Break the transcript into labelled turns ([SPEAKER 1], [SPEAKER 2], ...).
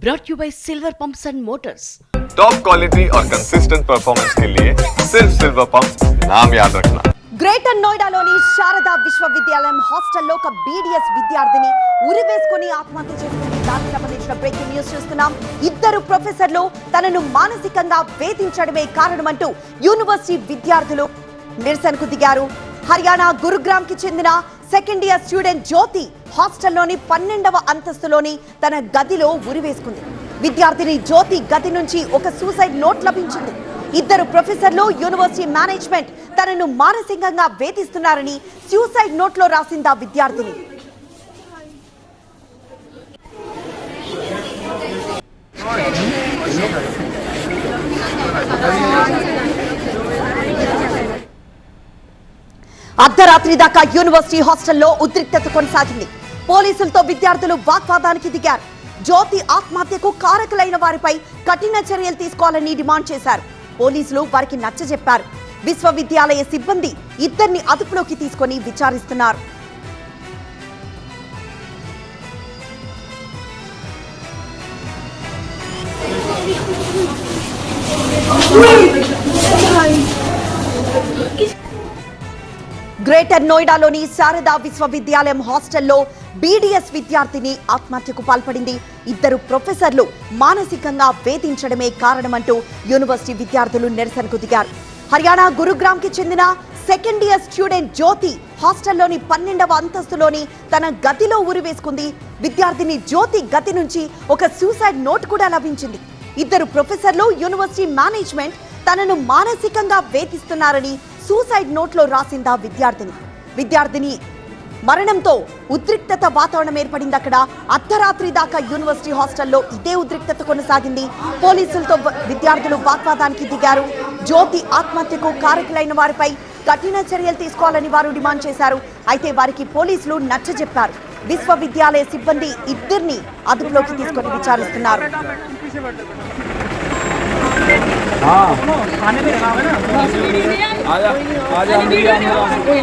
[SPEAKER 1] brought you by Silver Pumps and Motors.
[SPEAKER 2] Top quality और consistent performance के लिए सिर्फ सिल्वर पंप नाम याद रखना
[SPEAKER 3] గ్రేటర్ నోయిడాలోని శారదా విశ్వవిద్యాలయం హాస్టల్లో ఒక బీడీఎస్ విద్యార్థిని ఉరివేసుకుని ఆత్మహత్య చేసుకుంది దానికి సంబంధించిన బ్రేకింగ్ న్యూస్ చూస్తున్నాం ఇద్దరు ప్రొఫెసర్లు తనను మానసికంగా వేధించడమే కారణమంటూ యూనివర్సిటీ విద్యార్థులు నిరసనకు దిగారు హర్యానా గురుగ్రామ్ కి చెందిన సెకండ్ ఇయర్ స్టూడెంట్ జ్యోతి హాస్టల్లోని పన్నెండవ అంతస్తులోని తన గదిలో ఉరివేసుకుంది. విద్యార్థిని జ్యోతి గది నుంచి ఒక సూసైడ్ నోట్ లభించింది. ఇద్దరు ప్రొఫెసర్లు యూనివర్సిటీ మేనేజ్మెంట్ తనను మానసికంగా వేధిస్తున్నారని సూసైడ్ నోట్లో రాసిందా విద్యార్థిని. అర్ధరాత్రి దాకా యూనివర్సిటీ హాస్టల్లో ఉద్రిక్తత కొనసాగింది. పోలీసులతో విద్యార్థులు వాగ్వాదానికి దిగారు. జ్యోతి ఆత్మహత్యకు కారకులైన వారిపై కఠిన చర్యలు తీసుకోవాలని డిమాండ్ చేశారు. పోలీసులు వారికి నచ్చజెప్పారు. విశ్వవిద్యాలయ సిబ్బంది ఇద్దరిని అదుపులోకి తీసుకొని విచారిస్తున్నారు. గ్రేటర్ నోయిడాలోని శారదా విశ్వవిద్యాలయం హాస్టల్లో బీడీఎస్ విద్యార్థిని ఆత్మహత్యకు పాల్పడింది. ఇద్దరు ప్రొఫెసర్లు మానసికంగా వేధించడమే కారణమంటూ యూనివర్సిటీ విద్యార్థులు నిరసనకు దిగారు. హర్యానా గురుగ్రామ్కి చెందిన సెకండ్ ఇయర్ స్టూడెంట్ జ్యోతి హాస్టల్లోని పన్నెండవ అంతస్తులోని తన గతిలో ఉరివేసుకుంది. విద్యార్థిని జ్యోతి గతి నుంచి ఒక సూసైడ్ నోట్ కూడా లభించింది. ఇద్దరు ప్రొఫెసర్లు యూనివర్సిటీ మేనేజ్మెంట్ తనను మానసికంగా వేధిస్తున్నారని సూసైడ్ నోట్లో రాసిందా విద్యార్థిని? విద్యార్థిని మరణంతో ఉద్రిక్తత వాతావరణం ఏర్పడింది అక్కడ. అర్ధరాత్రి దాకా యూనివర్సిటీ హాస్టల్లో ఇదే ఉద్రిక్తత కొనసాగింది. పోలీసులతో విద్యార్థులు వాగ్వాదానికి దిగారు. జ్యోతి ఆత్మహత్యకు కారకులైన వారిపై కఠిన చర్యలు తీసుకోవాలని వారు డిమాండ్ చేశారు. అయితే వారికి పోలీసులు నచ్చజెప్పారు విశ్వవిద్యాలయ సిబ్బంది ఇద్దరిని అదుపులోకి తీసుకొని విచారిస్తున్నారు.
[SPEAKER 4] आजा आजा हम भी